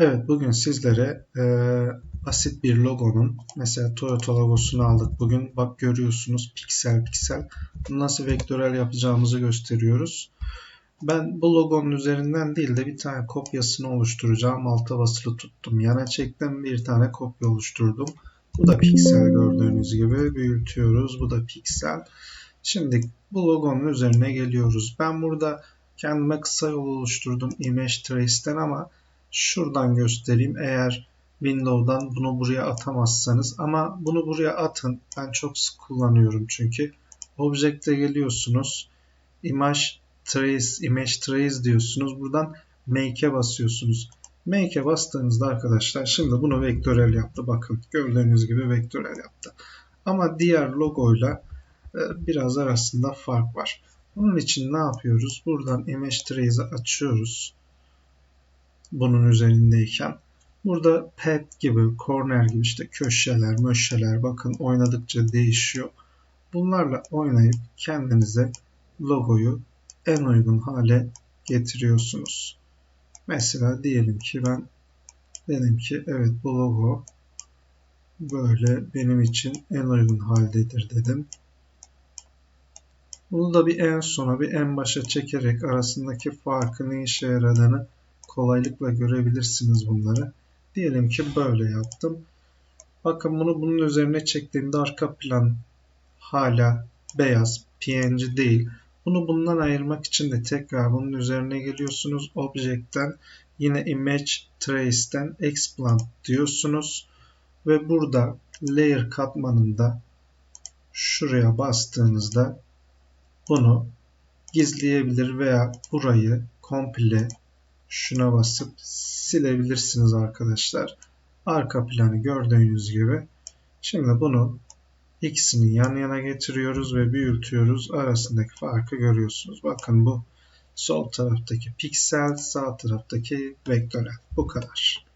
Evet bugün sizlere e, basit bir logonun mesela Toyota logosunu aldık bugün bak görüyorsunuz piksel piksel nasıl vektörel yapacağımızı gösteriyoruz. Ben bu logonun üzerinden değil de bir tane kopyasını oluşturacağım. Alta basılı tuttum. Yana çektim bir tane kopya oluşturdum. Bu da piksel gördüğünüz gibi büyütüyoruz. Bu da piksel. Şimdi bu logonun üzerine geliyoruz. Ben burada kendime kısa yol oluşturdum Image Trace'ten ama Şuradan göstereyim. Eğer Windows'dan bunu buraya atamazsanız ama bunu buraya atın. Ben çok sık kullanıyorum çünkü. Object'e geliyorsunuz. Image Trace, Image Trace diyorsunuz. Buradan Make'e basıyorsunuz. Make'e bastığınızda arkadaşlar şimdi bunu vektörel yaptı. Bakın gördüğünüz gibi vektörel yaptı. Ama diğer logoyla e, biraz arasında fark var. Bunun için ne yapıyoruz? Buradan Image Trace'i açıyoruz bunun üzerindeyken. Burada pet gibi, corner gibi işte köşeler, möşeler bakın oynadıkça değişiyor. Bunlarla oynayıp kendinize logoyu en uygun hale getiriyorsunuz. Mesela diyelim ki ben dedim ki evet bu logo böyle benim için en uygun haldedir dedim. Bunu da bir en sona bir en başa çekerek arasındaki farkı ne işe yaradığını kolaylıkla görebilirsiniz bunları. Diyelim ki böyle yaptım. Bakın bunu bunun üzerine çektiğimde arka plan hala beyaz, PNG değil. Bunu bundan ayırmak için de tekrar bunun üzerine geliyorsunuz. Object'ten yine Image Trace'ten Explant diyorsunuz. Ve burada Layer katmanında şuraya bastığınızda bunu gizleyebilir veya burayı komple şuna basıp silebilirsiniz arkadaşlar. Arka planı gördüğünüz gibi. Şimdi bunu ikisini yan yana getiriyoruz ve büyütüyoruz. Arasındaki farkı görüyorsunuz. Bakın bu sol taraftaki piksel, sağ taraftaki vektörel. Bu kadar.